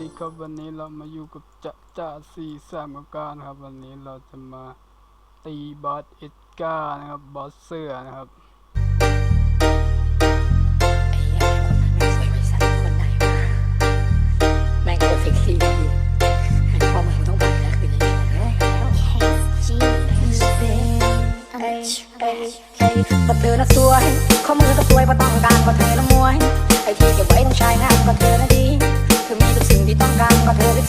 ดีครับวันนี้เรามาอยู่กับจ้าจ้าสี่สามการครับ วันนี้เราจะมาตีบอสเอ็ดการ์นะครับบอสเสื้อนะครับพอเธอน่ะสวยข้อมือก็สวยพอต้องการก็เธอน่ะมวยไอ้ที่เก็บไว้ต้องใช้งานพอเธอ ต้องการก็เธอ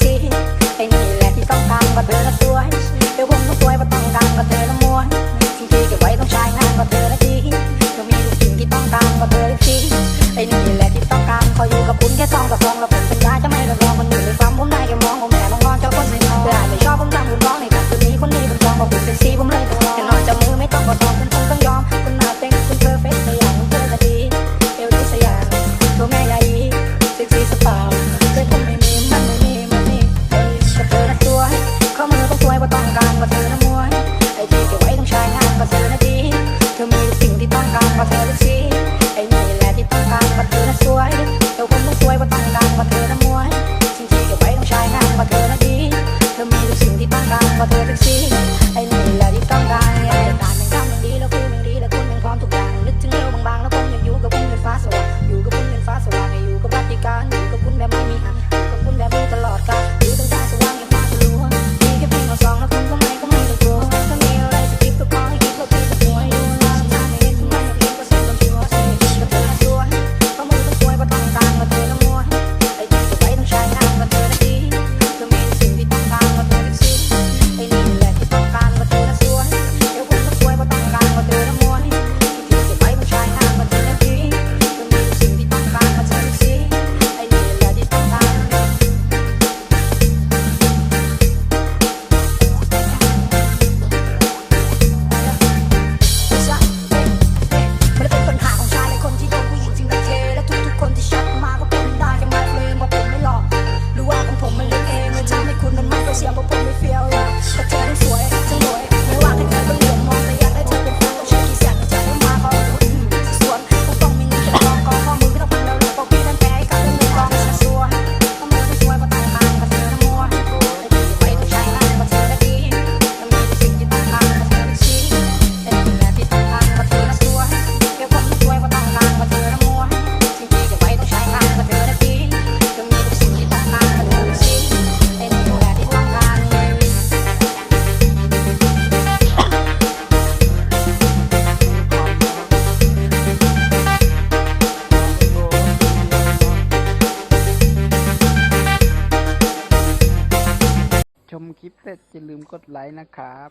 คลิปเสร็จอย่ลืมกดไลค์นะครับ